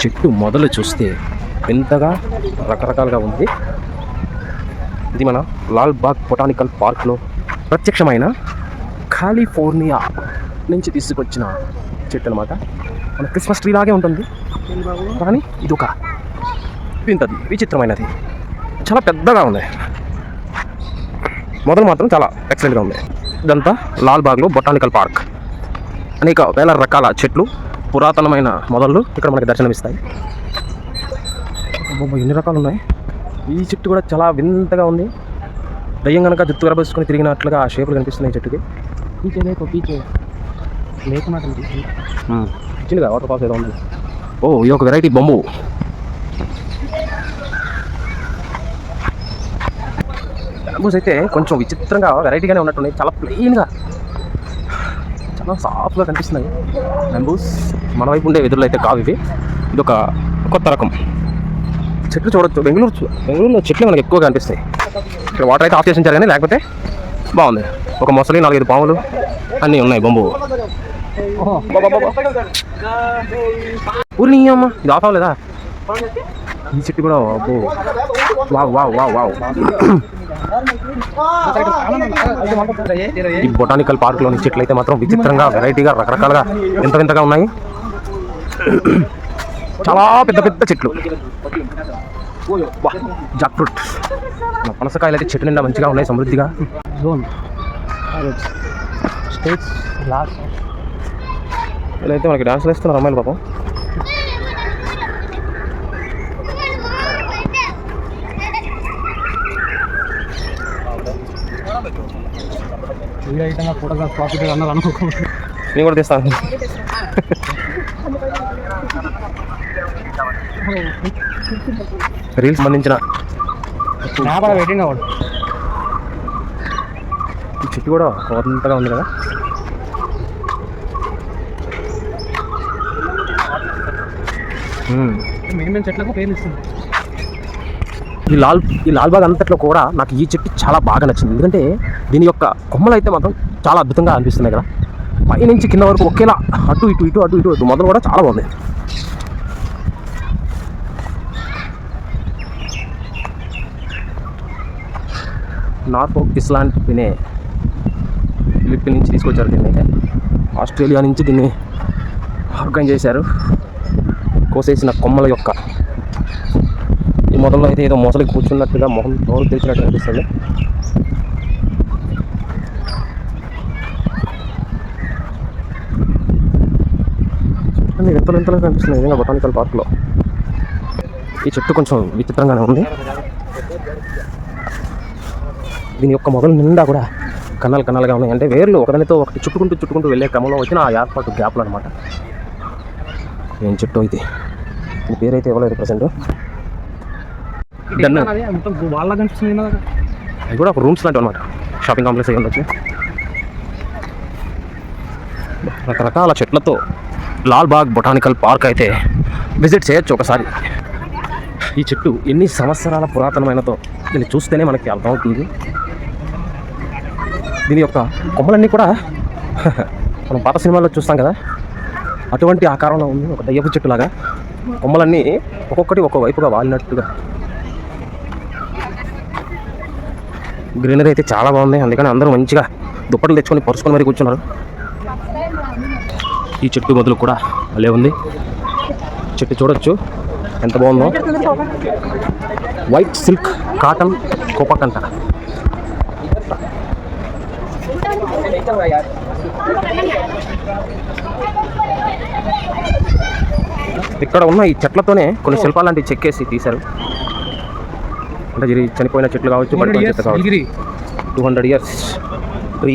చెట్టు మొదలు చూస్తే ఎంతగా రకరకాలుగా ఉంది. ఇది మన లాల్ బాగ్ బొటానికల్ పార్క్లో ప్రత్యక్షమైన కాలిఫోర్నియా నుంచి తీసుకొచ్చిన చెట్టు అనమాట మన క్రిస్మస్ ట్రీ లాగే ఉంటుంది. కానీ ఇది ఒక వింతది విచిత్రమైనది. చాలా పెద్దగా ఉంది. మొదలు మాత్రం చాలా ఎక్సలెంట్గా ఉంది. ఇదంతా లాల్ బాగ్లో బొటానికల్ పార్క్. అనేక వేల రకాల చెట్లు పురాతనమైన మొదళ్ళు ఇక్కడ మనకి దర్శనమిస్తాయి. ఎన్ని రకాలు ఉన్నాయి ఈ చెట్టు కూడా చాలా వింతగా ఉంది. దయ్యం కనుక జుత్తు కరబేసుకొని తిరిగినట్లుగా ఆ షేపులు కనిపిస్తున్నాయి చెట్టుకి. పీచేదే పీచే లేకు వాటర్ ఫాల్స్ ఏదో ఉంది. ఓ ఈ ఒక వెరైటీ బొమ్మ. బంబూస్ అయితే కొంచెం విచిత్రంగా వెరైటీగానే ఉన్నట్టున్నాయి. చాలా ప్లెయిన్గా చాలా సాఫ్ట్గా కనిపిస్తున్నాయి. బెంబూస్ మన వైపు ఉండే వెదురులు అయితే కావు ఇవి. ఇది ఒక కొత్త రకం చెట్లు చూడొచ్చు. బెంగళూరు బెంగళూరులో చెట్లు మనకి ఎక్కువగా కనిపిస్తాయి. ఇక్కడ వాటర్ అయితే ఆఫ్ చేసి ఉంచారు కానీ లేకపోతే బాగుంది. ఒక మొసలి నాలుగైదు పాములు అన్నీ ఉన్నాయి బొంబు. ఊరి అమ్మ ఇది ఆఫ్ అవ్వలేదా? ఈ చెట్టు కూడా అబ్బో. Wow wow wow wow. ఈ బొటానికల్ పార్క్లోని చెట్లు అయితే మాత్రం విచిత్రంగా వెరైటీగా రకరకాలుగా వింత వింతగా ఉన్నాయి. చాలా పెద్ద పెద్ద చెట్లు. జాక్ ఫ్రూట్ పనసకాయలు అయితే చెట్టు నిండా మంచిగా ఉన్నాయి సమృద్ధిగా. ఇలా మనకి డాన్స్ వేస్తున్నారు అమ్మాయిలు పాపం. వీడియో ఐటమ్ కూడా ప్రాఫిట్ అన్నారు అనుకోకుండా నేను కూడా తీస్తాను. రీల్స్ సంబంధించిన వెయిటింగ్ అవ్వడు చెట్టు కూడా కొత్తగా ఉంది కదా. మ్మ్. చెట్లకు పేర్లు ఇస్తుంది. ఈ లాల్ ఈ లాల్బాగ్ అంతట్లో కూడా నాకు ఈ చెట్టు చాలా బాగా నచ్చింది. ఎందుకంటే దీని యొక్క కొమ్మలు అయితే మాత్రం చాలా అద్భుతంగా అనిపిస్తున్నాయి కదా. పైనుంచి కింద వరకు ఒకేలా అటు ఇటు ఇటు అటు ఇటు అటు మొదలు కూడా చాలా బాగుంది. నార్త్ ఇస్లాండ్ వినే ఫిలిప్పీన్ నుంచి తీసుకొచ్చారు దీన్ని. అయితే ఆస్ట్రేలియా నుంచి దీన్ని ఆర్గనైజ్ చేశారు. కోసేసిన కొమ్మల యొక్క ఈ మొదల్లో అయితే ఏదో మొసలి కూర్చున్నట్టుగా మొహం నోరు తెరిచినట్టు అనిపిస్తుంది. అన్ని వింతలు వింతలుగా కనిపిస్తున్నాయి నిజంగా బొటానికల్ పార్క్లో ఈ చెట్టు కొంచెం విచిత్రంగానే ఉంది. దీని యొక్క మొదలు నిండా కూడా కన్నాలు కన్నాలుగా ఉన్నాయి. అంటే వేర్లు ఒకదానితో ఒకటి చుట్టుకుంటూ చుట్టుకుంటూ వెళ్ళే క్రమంలో వచ్చిన ఆ ఏర్పాటు గ్యాప్లు అనమాట ఏం చెట్టు ఇది? ఈ పేరైతే ఇవ్వలేదు ప్రజెంట్. అవి కూడా ఒక రూమ్స్ లాంటివి అనమాట షాపింగ్ కాంప్లెక్స్ అయ్యి ఉండొచ్చు. రకరకాల చెట్లతో లాల్ బాగ్ బొటానికల్ పార్క్ అయితే విజిట్ చేయొచ్చు ఒకసారి. ఈ చెట్టు ఎన్ని సంవత్సరాల పురాతనమైనతో దీన్ని చూస్తేనే మనకి అర్థమవుతుంది. దీని యొక్క కొమ్మలన్నీ కూడా మనం పాత సినిమాల్లో చూస్తాం కదా? అటువంటి ఆకారంలో ఉంది ఒక దయ్యపు చెట్టులాగా. కొమ్మలన్నీ ఒక్కొక్కటి ఒక్కో వైపుగా వాలినట్టుగా. గ్రీనరీ అయితే చాలా బాగుంది. అందుకని అందరూ మంచిగా దుప్పట్లు తెచ్చుకొని పరుచుకొని మరీ కూర్చున్నారు. ఈ చెట్టు మొదలు కూడా భలే ఉంది. చెట్టు చూడొచ్చు. ఎంత బాగుందో. వైట్ సిల్క్ కాటన్ కోపకంట ఇక్కడ ఉన్న ఈ చెట్లతోనే కొన్ని శిల్పాలు లాంటివి చెక్కేసి తీశారు. అంటే ఇది చనిపోయిన చెట్లు కావచ్చు పడిపోయిన చెట్లు కావచ్చు. టూ హండ్రెడ్ ఇయర్స్ ట్రీ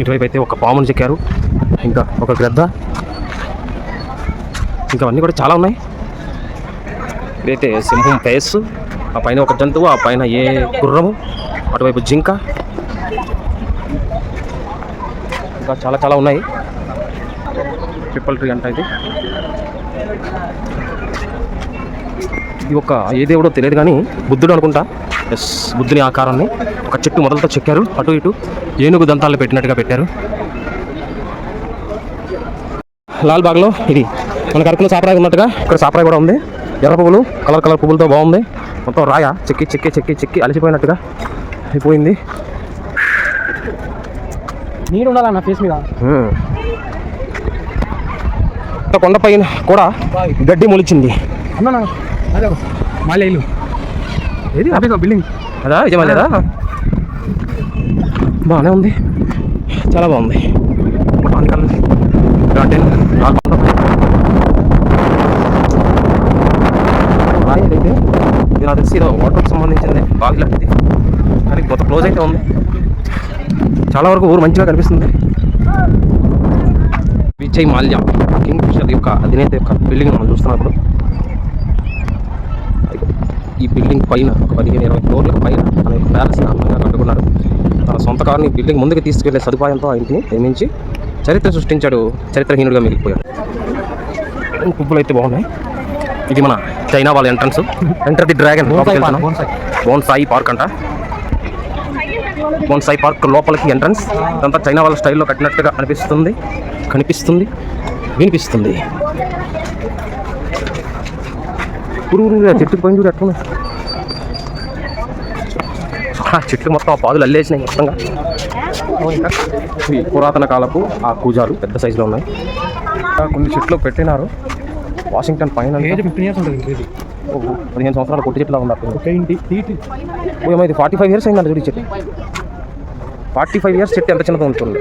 ఇటువైపు అయితే ఒక పామును చెక్కారు. ఇంకా ఒక గ్రద్ద. ఇంకా అన్నీ కూడా చాలా ఉన్నాయి. ఇదైతే సింహం ఫేస్ ఆ పైన ఒక జంతువు ఆ పైన ఏ గుర్రము అటువైపు జింక. ఇంకా చాలా చాలా ఉన్నాయి. పిప్పల్ ట్రీ అంట ఇది. ఇది ఒక ఏ దేవుడో తెలియదు కానీ బుద్ధుడు అనుకుంటా. ఎస్ బుద్ధుని ఆకారాన్ని ఒక చెట్టు మొదలతో చెక్కారు. అటు ఇటు ఏనుగు దంతాలు పెట్టినట్టుగా పెట్టారు. లాల్బాగ్లో ఇది. మనకు అరకులో సాపరాయి ఉన్నట్టుగా ఇక్కడ సాపరాయి కూడా ఉంది. ఎర్ర పువ్వులు కలర్ కలర్ పువ్వులతో బాగుంది. మొత్తం రాయ చెక్కి చెక్కి చెక్కి చెక్కి అలసిపోయినట్టుగా అయిపోయింది. నీరు ఉండాలన్న ఫేస్ మీద. కొండపైన కూడా గడ్డి మొలిచింది. అన్న అదే మళ్ళీ ఏది? బిల్డింగ్ అదా నిజమా లేదా బాగానే ఉంది. చాలా బాగుంది. గార్డెన్ రాకుండా రాయి అయితే ఇది నాకు తెలిసి ఏదో వాటర్కి సంబంధించింది బావి లాంటిది కానీ కొత్త క్లోజ్ అయితే ఉంది. చాలా వరకు ఊరు మంచిగా కనిపిస్తుంది. విజయ్ మాల్యా కింగ్ ఫిషర్ యొక్క అధినేత యొక్క బిల్డింగ్ మనం చూస్తున్నప్పుడు. ఈ బిల్డింగ్ పైన ఒక పదిహేను ఇరవై ఫ్లోర్ల పైన తన యొక్క ప్యాలెస్ని అందంగా కట్టుకున్నాడు. తన సొంత కారుని బిల్డింగ్ ముందుకు తీసుకెళ్ళే సదుపాయంతో ఆయనకి ఇంటిని నిర్మించి చరిత్ర సృష్టించాడు చరిత్రహీనుడిగా మిగిలిపోయాడు. పువ్వులు అయితే బాగున్నాయి. ఇది మన చైనా వాళ్ళ entrance enter the dragon bonsai park అంట. బోన్ సాయి పార్క్ లోపలికి ఎంట్రన్స్ ఇదంతా చైనా వాళ్ళ స్టైల్లో కట్టినట్టుగా అనిపిస్తుంది. కనిపిస్తుంది. వినిపిస్తుంది. చెట్టుకు పోయింది చూడు ఆ చెట్లు మొత్తం ఆ పాదులు అల్లేసినాయి మొత్తంగా. పురాతన కాలపు ఆ కూజాలు పెద్ద సైజులో ఉన్నాయి. ఇంకా కొన్ని చెట్లు పెట్టినారు. వాషింగ్టన్ పైన అంతా? ఏజ్ ఫిఫ్టీన్ ఇయర్స్ ఉంటుంది ఇది ఓ పదిహేను సంవత్సరాల కొట్టి చెట్లు ఉన్నారు ఇది ఫార్టీ ఫైవ్ ఇయర్స్ అయిందంట చూడు చెట్టు. ఫార్టీ ఫైవ్ ఇయర్స్ చెట్టు ఎంత చిన్నదో ఉంటుంది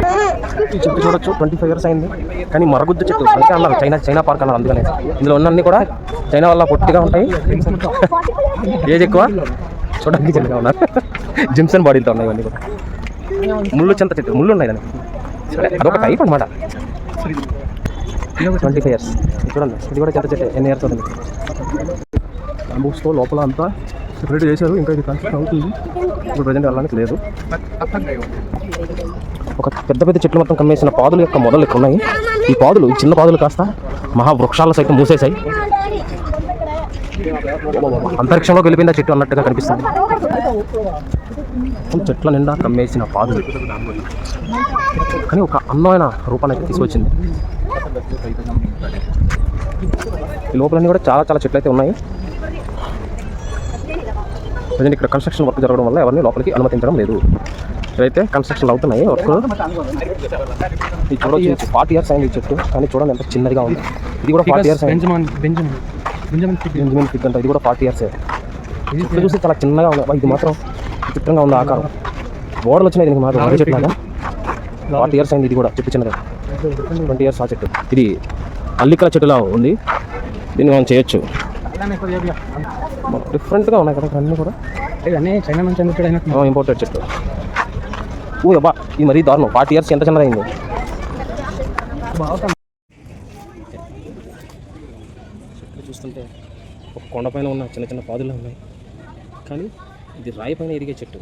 ఈ చెట్టు చూడొచ్చు ట్వంటీ ఫైవ్ ఇయర్స్ అయింది. కానీ మరగుద్ద చెట్టు. అంటే అన్నారు చైనా చైనా పార్క్ అన్నారు అందుకనే. ఇందులో ఉన్నన్ని కూడా చైనా వల్ల పొట్టిగా ఉంటాయి. ఏజ్ ఎక్కువ? చూడడానికి చిన్నగా ఉన్నారు. జిమ్సన్ బాడీతో ఉన్నాయి ఇవన్నీ కూడా. ముళ్ళు చెంత చెట్టు. ముళ్ళు ఉన్నాయి దానికి. అదొక టైప్ అనమాట ట్వంటీ ఫైవ్ ఇయర్స్. చూడండి. ఇది కూడా చెంత చెట్టు. ఎన్ని ఇయర్స్ అవుతుంది బ్యాంబూస్తో లోపల అంతా సెపరేట్ చేశారు. ఇంకా ఇది కన్స్ట్రక్షన్ అవుతుంది. ఇప్పుడు ప్రజెంట్ వెళ్ళడానికి లేదు. ఒక పెద్ద పెద్ద చెట్లు మొత్తం కమ్మేసిన పాదుల యొక్క మొదలు ఇక్కడ ఉన్నాయి. ఈ పాదులు చిన్న పాదులు కాస్త మహావృక్షాల సైతం మూసేశాయి. అంతరిక్షంలోకి వెళ్ళిపోయింది ఆ చెట్టు అన్నట్టుగా కనిపిస్తుంది. మొత్తం చెట్ల నిండా కమ్మేసిన పాదులు. కానీ ఒక అందమైన రూపాన్ని అయితే తీసుకొచ్చింది. ఈ లోపలన్నీ కూడా చాలా చాలా చెట్లు అయితే ఉన్నాయి. ప్రజెంట్ ఇక్కడ కన్స్ట్రక్షన్ వర్క్ జరగడం వల్ల ఎవరిని లోపలికి అనుమతించడం లేదు. ఇక్కడైతే కన్స్ట్రక్షన్ అవుతున్నాయి వర్క్. ఇది చూడొచ్చు ఫార్టీ ఇయర్స్ అయింది ఈ చెట్టు. కానీ చూడండి ఎంత చిన్నదిగా ఉంది. ఇది కూడా ఫార్టీ ఇయర్స్ బెంజమిన్ ఫిగ్ అంటే ఇది కూడా ఫార్టీ ఇయర్స్. ఇది చూస్తే చాలా చిన్నగా ఉంది. ఇది మాత్రం విచిత్రంగా ఉంది ఆకారం. గోడలు వచ్చినాయి దీనికి మాత్రం. మర్రి చెట్టు లాగా ఫార్టీ ఇయర్స్ అయింది ఇది కూడా చెట్టు చిన్నది ట్వంటీ ఇయర్స్ ఆ చెట్టు. ఇది అల్లికల చెట్టులా ఉంది. దీన్ని మనం చేయొచ్చు. డిఫరెంట్గా ఉన్నాయి కదా అన్నీ కూడా. చైనా నుంచి అయినట్టు ఇంపోర్టెడ్ చెట్టు. ఓ అబ్బా ఇది మరీ దారుణం. ఫార్టీ ఇయర్స్ ఎంత చిన్నదైంది చెట్లు చూస్తుంటే ఒక కొండపైన ఉన్న చిన్న చిన్న పాదులు ఉన్నాయి. కానీ ఇది రాయి పైన ఎరిగే చెట్టు.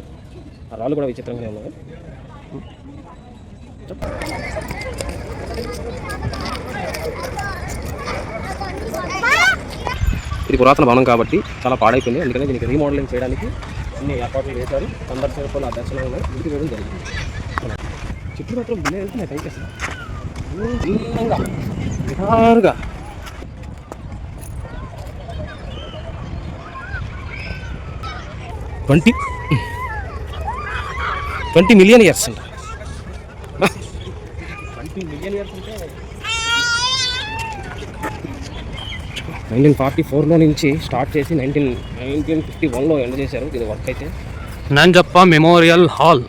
ఆ రాళ్ళు కూడా విచిత్రంగానే ఉన్నాయి. ఇది పురాతన భవనం కాబట్టి చాలా పాడైపోయింది. అందుకని దీనికి రీమోడలింగ్ చేయడానికి అన్ని ఏర్పాట్లు చేశారు. సందర్శకులు ఆ దర్శనం ఇంటికి వేయడం జరిగింది. చెట్లు మాత్రం బిల్లే వెళ్తున్నాయి పైకి అసలు నిదారుగా ట్వంటీ ట్వంటీ మిలియన్ ఇయర్స్ అంట. నైన్టీన్ ఫార్టీ ఫోర్లో నుంచి స్టార్ట్ చేసి నైన్టీన్ నైన్టీన్ ఫిఫ్టీ వన్లో ఎండ్ చేశారు. ఇది వర్క్ అయితే. Nanjappa memorial hall.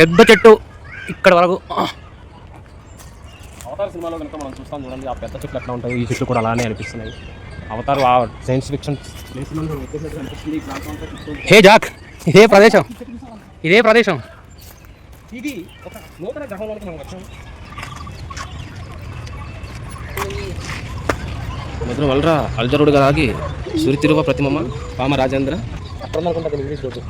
పెద్ద చెట్టు ఇక్కడ వరకు. అవతార్ సినిమాలో కనుక మనం చూస్తాం చూడండి ఆ పెద్ద చెట్లు ఎట్లా ఉంటాయి ఈ చెట్లు కూడా అలానే అనిపిస్తున్నాయి. అవతార్ ఆ సైన్స్ ఫిక్షన్. హే జాక్ ఇదే ప్రదేశం. ఇదే ప్రదేశం. ఇది ఒక నూతన గ్రహంలోకి మనం వచ్చాం. మొదలు వలరా అల్జరుడుగా ఆగి సురితిరువ ప్రతిమమ్మ పామ రాజేంద్ర అక్కడ అనుకుంటా ఇంగ్లీష్ రోజు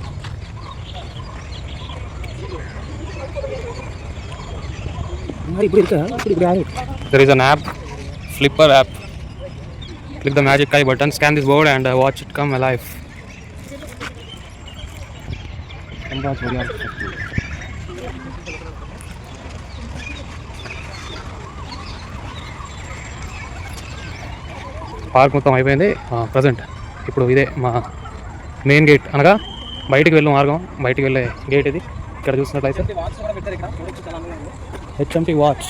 మరి there is an app flipper app click the magic eye button scan this board and watch it come life park మొత్తం అయిపోయింది ప్రజెంట్ ఇప్పుడు ఇదే మా మెయిన్ గేట్ అనగా బయటికి వెళ్ళే మార్గం బయటికి వెళ్ళే గేట్ ఇది. ఇక్కడ చూసినట్లయితే. హెచ్ఎంటి వాచ్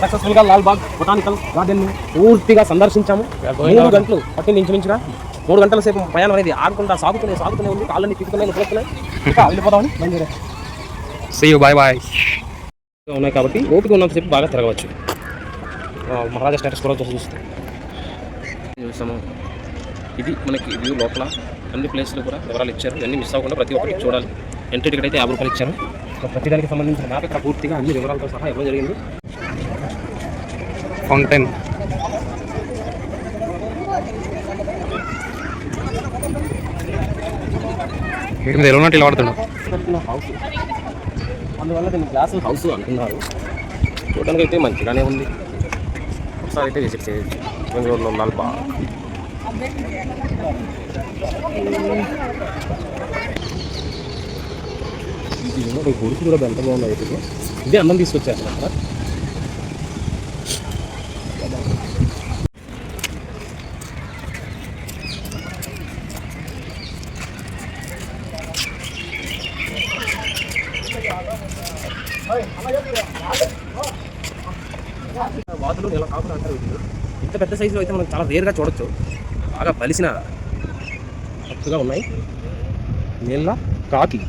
సక్సెస్ఫుల్గా లాల్ బాగ్ బొటానికల్ గార్డెన్ పూర్తిగా సందర్శించాము. మూడు గంటలు పట్టింది ఇంచుమించుగా మూడు గంటల సేపు ప్రయాణం అనేది ఆగకుండా సాగుతూనే సాగుతూనే ఉంది. కాళ్ళని పిక్కుతున్నాయి నొప్పులుతున్నాయి ఇంకా వెళ్ళిపోతామని బయలుదేరా సీ యూ బాయ్ బాయ్ ఉన్నాయి కాబట్టి ఓపిక ఉన్నంతసేపు బాగా తిరగవచ్చు. మహారాజా స్టేటస్ కూడా చూసి చూస్తాం. చూస్తాము ఇది మనకి వ్యూ లోపల అన్ని ప్లేస్లు కూడా వివరాలు ఇచ్చారు. ఇవన్నీ మిస్ అవ్వకుండా ప్రతి ఒక్కరికి చూడాలి. ఎంట్రీ టికెట్ అయితే యాభై రూపాయలు ఇచ్చారు. సో ప్రతి దానికి సంబంధించిన మ్యాప్ ఇక్కడ పూర్తిగా అన్ని వివరాలతో సహా ఇవ్వడం జరిగింది. ఫౌంటైన్ వీటి మీద ఎలా ఉన్నట్టు ఇలా హౌస్ అందువల్ల దీన్ని గ్లాస్ హౌస్ అంటున్నారు. చూడడానికి అయితే మంచిగానే ఉంది. ఒకసారి అయితే విజిట్ చేయొచ్చు బెంగళూరులో లాల్ బాగా ఇది గుడికి కూడా ఎంత బాగున్నాయి. అయితే ఇదే అన్నం తీసుకొచ్చారు వాతులు ఇలా కాకుండా అంటారు వీటిని ఇంత పెద్ద సైజులో అయితే మనం చాలా రేర్గా చూడొచ్చు. బాగా బలిసిన పట్టుగా ఉన్నాయి. నీళ్ళ కాకి.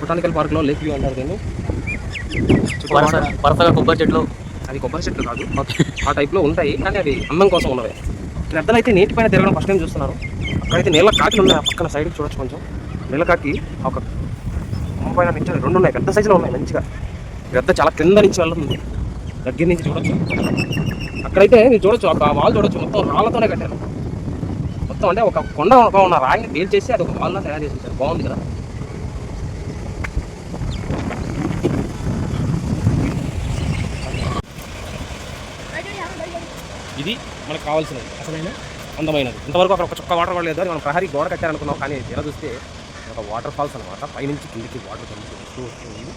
బొటానికల్ పార్క్లో లేక్ వ్యూ అంటారు దీన్ని. వరుసగా కొబ్బరి చెట్లు. అది కొబ్బరి చెట్లు కాదు. ఆ టైప్లో ఉంటాయి కానీ అవి అందం కోసం ఉన్నవి. పెద్దలు అయితే నీటి పైన తిరగడం ఫస్ట్ టైం చూస్తున్నారు. అక్కడైతే నీళ్ళ కాకిలు ఉన్నాయి ఆ పక్కన సైడ్కి చూడొచ్చు కొంచెం. నీళ్ళ ఒక పైన నుంచి రెండు ఉన్నాయి పెద్ద సైజులో ఉన్నాయి మంచిగా. పెద్ద చాలా కింద నుంచి వెళ్తుంది దగ్గర నుంచి చూడొచ్చు. అక్కడైతే మీరు చూడొచ్చు ఒక వాల్ చూడొచ్చు. మొత్తం రాళ్ళతోనే కట్టారు. మొత్తం అంటే ఒక కొండ ఉన్న రాయిని పేల్ చేసి అది ఒక వాల్లా తయారు చేసి ఉంటారు బాగుంది కదా? ఇది మనకు కావాల్సినది. అసలైన అందమైనది. ఇంతవరకు అక్కడ ఒక చుక్క వాటర్ కూడా లేదు అని మనం ప్రహరీ గోడ కట్టారనుకున్నాం. కానీ ఎలా చూస్తే ఒక వాటర్ ఫాల్స్ అనమాట పైనుంచి కిందికి వాటర్ కలుగుతూ వస్తూ వస్తుంది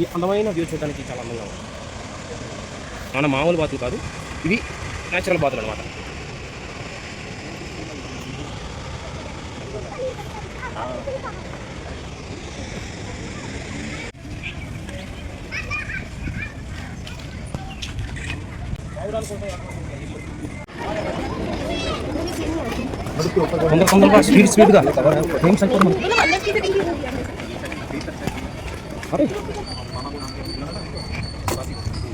ఈ అందమైన వ్యూ చూడడానికి చాలా అందంగా ఉంది. మన మామూలు బాతులు కాదు ఇవి న్యాచురల్ బాతులు అనమాట తొందర తొందరగా స్పీడ్ స్పీడ్గా ఏం సరిపోతుంది అరే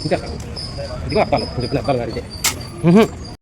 ఇంకా ఇదిగో అర్థాలు చెప్పిన అర్థాలు గారికి